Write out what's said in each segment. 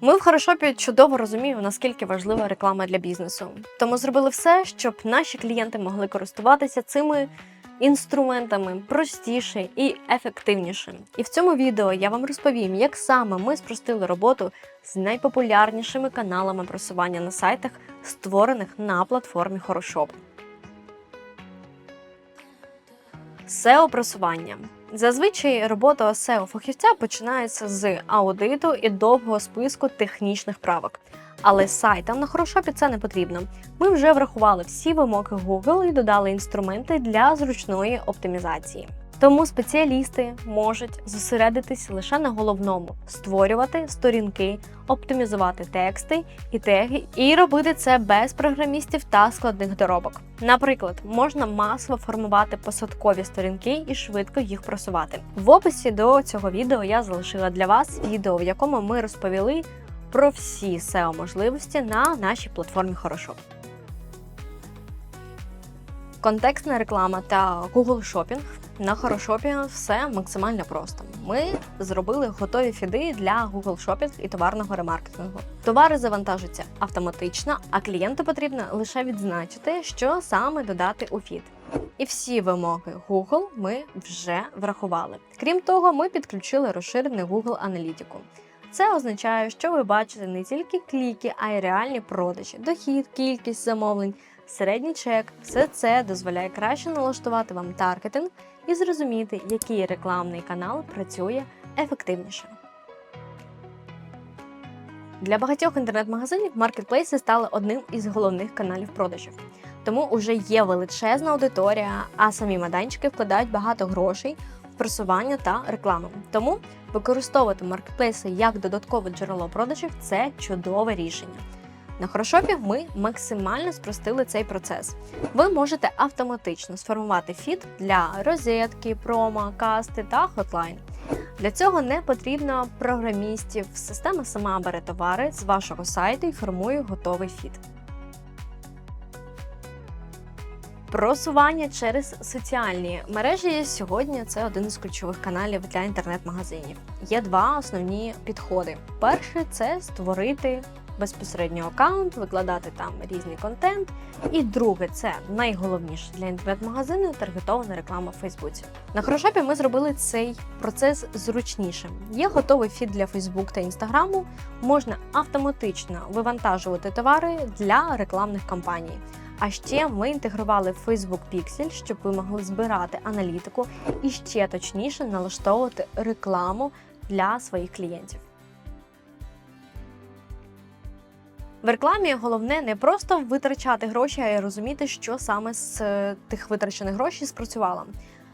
Ми в Хорошопі чудово розуміємо, наскільки важлива реклама для бізнесу. Тому зробили все, щоб наші клієнти могли користуватися цими інструментами простіше і ефективніше. І в цьому відео я вам розповім, як саме ми спростили роботу з найпопулярнішими каналами просування на сайтах, створених на платформі Хорошоп. SEO просування. Зазвичай робота SEO фахівця починається з аудиту і довгого списку технічних правок. Але сайтам на хорошопі це не потрібно. Ми вже врахували всі вимоги Google і додали інструменти для зручної оптимізації. Тому спеціалісти можуть зосередитись лише на головному: створювати сторінки, оптимізувати тексти і теги, і робити це без програмістів та складних доробок. Наприклад, можна масово формувати посадкові сторінки і швидко їх просувати. В описі до цього відео я залишила для вас відео, в якому ми розповіли про всі SEO можливості на нашій платформі Хорошоп. Контекстна реклама та Google Shopping на Хорошопі все максимально просто. Ми зробили готові фіди для Google Shopping і товарного ремаркетингу. Товари завантажуються автоматично, а клієнту потрібно лише відзначити, що саме додати у фід. І всі вимоги Google ми вже врахували. Крім того, ми підключили розширений Google аналітику. Це означає, що ви бачите не тільки кліки, а й реальні продажі, дохід, кількість замовлень, середній чек. Все це дозволяє краще налаштувати вам таргетинг і зрозуміти, який рекламний канал працює ефективніше. Для багатьох інтернет-магазинів маркетплейси стали одним із головних каналів продажів. Тому вже є величезна аудиторія, а самі майданчики вкладають багато грошей в просування та рекламу. Тому використовувати маркетплейси як додаткове джерело продажів це чудове рішення. На Хорошопі ми максимально спростили цей процес. Ви можете автоматично сформувати фід для розетки, промо, касти та хотлайн. Для цього не потрібно програмістів. Система сама бере товари з вашого сайту і формує готовий фід. Просування через соціальні мережі сьогодні це один із ключових каналів для інтернет-магазинів. Є два основні підходи. Перше це створити безпосередньо аккаунт, викладати там різний контент. І друге, це найголовніше для інтернет-магазину таргетована реклама в Фейсбуці. На Хорошопі ми зробили цей процес зручнішим. Є готовий фід для Фейсбук та Інстаграму. Можна автоматично вивантажувати товари для рекламних кампаній. А ще ми інтегрували Facebook Pixel, щоб ви могли збирати аналітику і ще точніше налаштовувати рекламу для своїх клієнтів. В рекламі головне не просто витрачати гроші, а й розуміти, що саме з е, тих витрачених грошей спрацювало.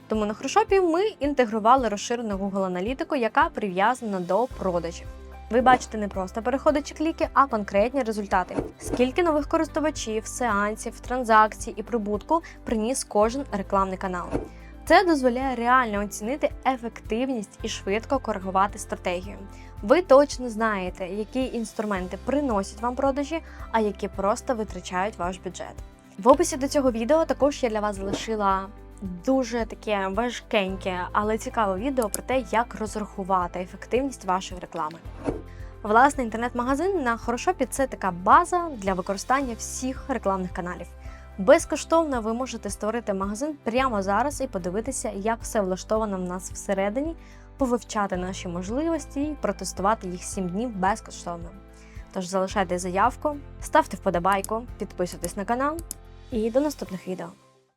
Тому на Хорошопі ми інтегрували розширену Google аналітику, яка прив'язана до продажів. Ви бачите не просто переходи чи кліки, а конкретні результати. Скільки нових користувачів, сеансів, транзакцій і прибутку приніс кожен рекламний канал. Це дозволяє реально оцінити ефективність і швидко коригувати стратегію. Ви точно знаєте, які інструменти приносять вам продажі, а які просто витрачають ваш бюджет. В описі до цього відео також я для вас залишила дуже таке важкеньке, але цікаве відео про те, як розрахувати ефективність вашої реклами. Власне, інтернет-магазин на Хорошопі це така база для використання всіх рекламних каналів. Безкоштовно ви можете створити магазин прямо зараз і подивитися, як все влаштовано в нас всередині, повивчати наші можливості і протестувати їх 7 днів безкоштовно. Тож залишайте заявку, ставте вподобайку, підписуйтесь на канал і до наступних відео.